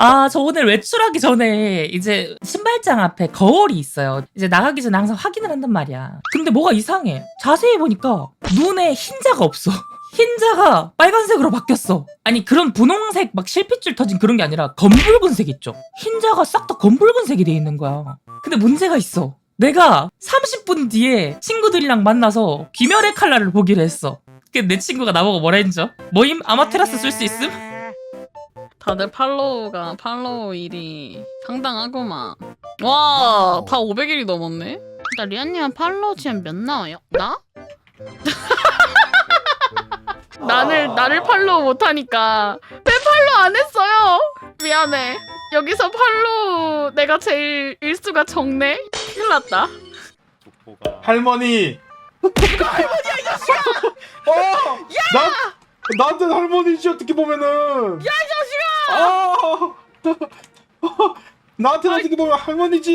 아, 저 오늘 외출하기 전에 이제 신발장 앞에 거울이 있어요. 이제 나가기 전에 항상 확인을 한단 말이야. 근데 뭐가 이상해. 자세히 보니까 눈에 흰자가 없어. 흰자가 빨간색으로 바뀌었어. 아니, 그런 분홍색 막 실핏줄 터진 그런 게 아니라 검붉은색 있죠. 흰자가 싹 다 검붉은색이 돼 있는 거야. 근데 문제가 있어. 내가 30분 뒤에 친구들이랑 만나서 귀멸의 칼날을 보기로 했어. 그내 친구가 나보고 뭐라 했죠? 모임 아마테라스 쓸 수 있음? 다들 팔로우가 팔로우 일이 상당하구만. 와, 다 500일이 넘었네. 나 리안님은 팔로우 치면 몇 나와요? 나? 나를 나를 팔로우 못하니까 왜 팔로우 안 했어요? 미안해. 여기서 팔로우 내가 제일 일수가 적네. 큰일 났다. 할머니. 할머니야 이 자식아. 어, 나 나한테 할머니지 어떻게 보면은. 야 아. 아. 나한테 어떻게 보면 할머니지.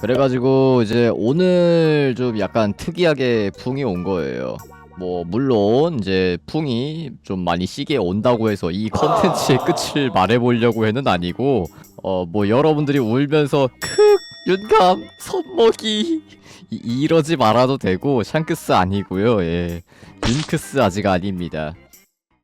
그래가지고 이제 오늘 좀 약간 특이하게 붕이 온 거예요. 뭐 물론 이제 붕이 좀 많이 시게 온다고 해서 이 컨텐츠의 끝을 말해보려고 해는 아니고 어 뭐 여러분들이 울면서 크 윤감 손목이 이, 이러지 말아도 되고 샹크스 아니고요 예 윤크스 아직 아닙니다